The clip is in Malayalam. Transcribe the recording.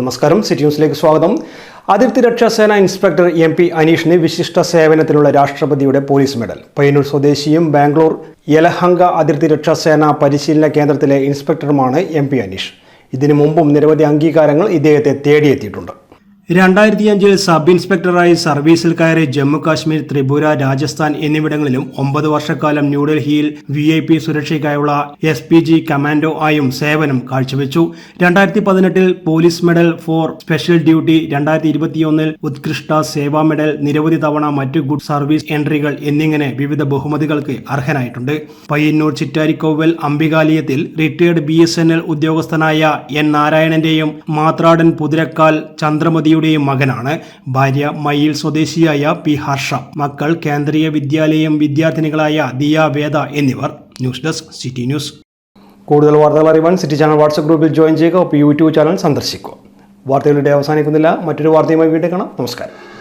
നമസ്കാരം. സിറ്റി ന്യൂസിലേക്ക് സ്വാഗതം. അതിർത്തി രക്ഷാ സേന ഇൻസ്പെക്ടർ എം പി അനീഷിന് വിശിഷ്ട സേവനത്തിനുള്ള രാഷ്ട്രപതിയുടെ പോലീസ് മെഡൽ. പയ്യന്നൂർ സ്വദേശിയും ബാംഗ്ലൂർ യലഹങ്ക അതിർത്തി രക്ഷാ സേന പരിശീലന കേന്ദ്രത്തിലെ ഇൻസ്പെക്ടറുമാണ് എം പി അനീഷ്. ഇതിനു മുമ്പും നിരവധി അംഗീകാരങ്ങൾ ഇദ്ദേഹത്തെ തേടിയെത്തിയിട്ടുണ്ട്. രണ്ടായിരത്തി അഞ്ചിൽ സബ് ഇൻസ്പെക്ടറായി സർവീസിൽ കയറി ജമ്മു കാശ്മീർ ത്രിപുര രാജസ്ഥാൻ എന്നിവിടങ്ങളിലും ഒമ്പത് വർഷക്കാലം ന്യൂഡൽഹിയിൽ വി ഐ പി സുരക്ഷയ്ക്കായുള്ള എസ് പി ജി കമാൻഡോ ആയും സേവനം കാഴ്ചവെച്ചു. രണ്ടായിരത്തി പതിനെട്ടിൽ police medal for special duty രണ്ടായിരത്തി ഇരുപത്തിയൊന്നിൽ ഉത്കൃഷ്ട സേവാ മെഡൽ നിരവധി തവണ മറ്റു ഗുഡ് സർവീസ് എൻട്രികൾ എന്നിങ്ങനെ വിവിധ ബഹുമതികൾക്ക് അർഹനായിട്ടുണ്ട്. Payyanur Chittarikkoval അംബികാലയത്തിൽ retired B S N L ഉദ്യോഗസ്ഥനായ എൻ നാരായണന്റെയും മാത്രാടൻ പുതിരക്കാൽ ചന്ദ്രമതിയുടെയും മകനാണ്. ഭാര്യ മയിൽ സ്വദേശിയായ പി ഹർഷ. മക്കൾ കേന്ദ്രീയ വിദ്യാലയം വിദ്യാർത്ഥിനികളായ ദിയ വേദ എന്നിവർ. News desk city news. കൂടുതൽ വാർത്തകൾ അറിയാൻ സിറ്റി ചാനൽ വാട്സ്ആപ്പ് ഗ്രൂപ്പിൽ ജോയിൻ ചെയ്യുക. ഒപ്പം യൂട്യൂബ് ചാനൽ സന്ദർശിക്കുക. വാർത്തകളുടെ അവസാനിക്കുന്നില്ല. മറ്റൊരു വാർത്തയുമായി വീണ്ടും കാണാം. നമസ്കാരം.